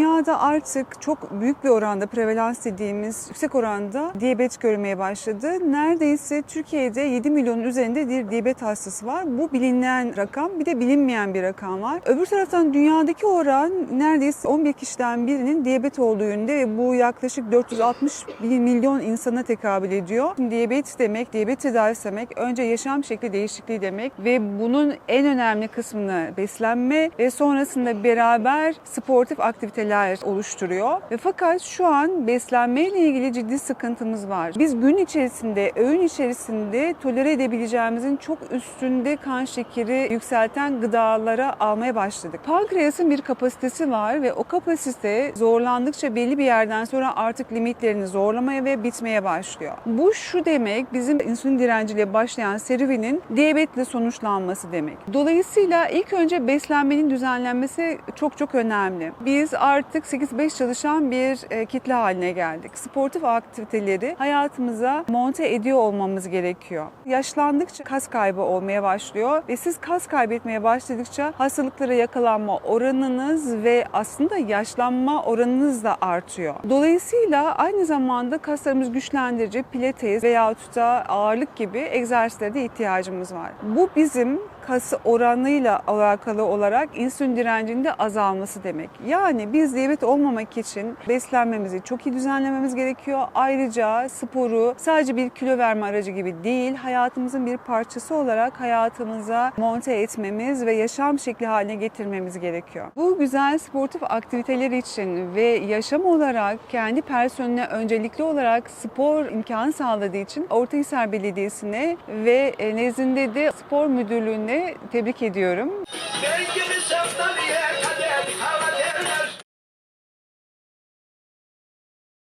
Dünyada artık çok büyük bir oranda prevalans dediğimiz yüksek oranda diyabet görmeye başladı. Neredeyse Türkiye'de 7 milyonun üzerinde bir diyabet hastası var. Bu bilinen rakam bir de bilinmeyen bir rakam var. Öbür taraftan dünyadaki oran neredeyse 11 kişiden birinin diyabet olduğu yönünde ve bu yaklaşık 460 milyon insana tekabül ediyor. Şimdi diyabet demek, diyabet tedavisi demek önce yaşam şekli değişikliği demek ve bunun en önemli kısmını beslenme ve sonrasında beraber sportif aktiviteler oluşturuyor. Ve fakat şu an beslenmeyle ilgili ciddi sıkıntımız var. Biz gün içerisinde, öğün içerisinde tolere edebileceğimizin çok üstünde kan şekeri yükselten gıdalara almaya başladık. Pankreasın bir kapasitesi var ve o kapasite zorlandıkça belli bir yerden sonra artık limitlerini zorlamaya ve bitmeye başlıyor. Bu şu demek bizim insülin direnciyle başlayan serüvenin diyabetle sonuçlanması demek. Dolayısıyla ilk önce beslenmenin düzenlenmesi çok çok önemli. Biz artık 8-5 çalışan bir e, kitle haline geldik. Sportif aktiviteleri hayatımıza monte ediyor olmamız gerekiyor. Yaşlandıkça kas kaybı olmaya başlıyor ve siz kas kaybetmeye başladıkça hastalıklara yakalanma oranınız ve aslında yaşlanma oranınız da artıyor. Dolayısıyla aynı zamanda kaslarımız güçlendirici pilates veyahut da ağırlık gibi egzersizlere de ihtiyacımız var. Bu bizim kas oranıyla alakalı olarak insülin direncinin de azalması demek. Yani biz diyabet olmamak için beslenmemizi çok iyi düzenlememiz gerekiyor. Ayrıca sporu sadece bir kilo verme aracı gibi değil, hayatımızın bir parçası olarak hayatımıza monte etmemiz ve yaşam şekli haline getirmemiz gerekiyor. Bu güzel sportif aktiviteler için ve yaşam olarak kendi personeline öncelikli olarak spor imkanı sağladığı için Ortahisar Belediyesi'ne ve nezdinde de spor müdürlüğüne tebrik ediyorum. Bir şartlar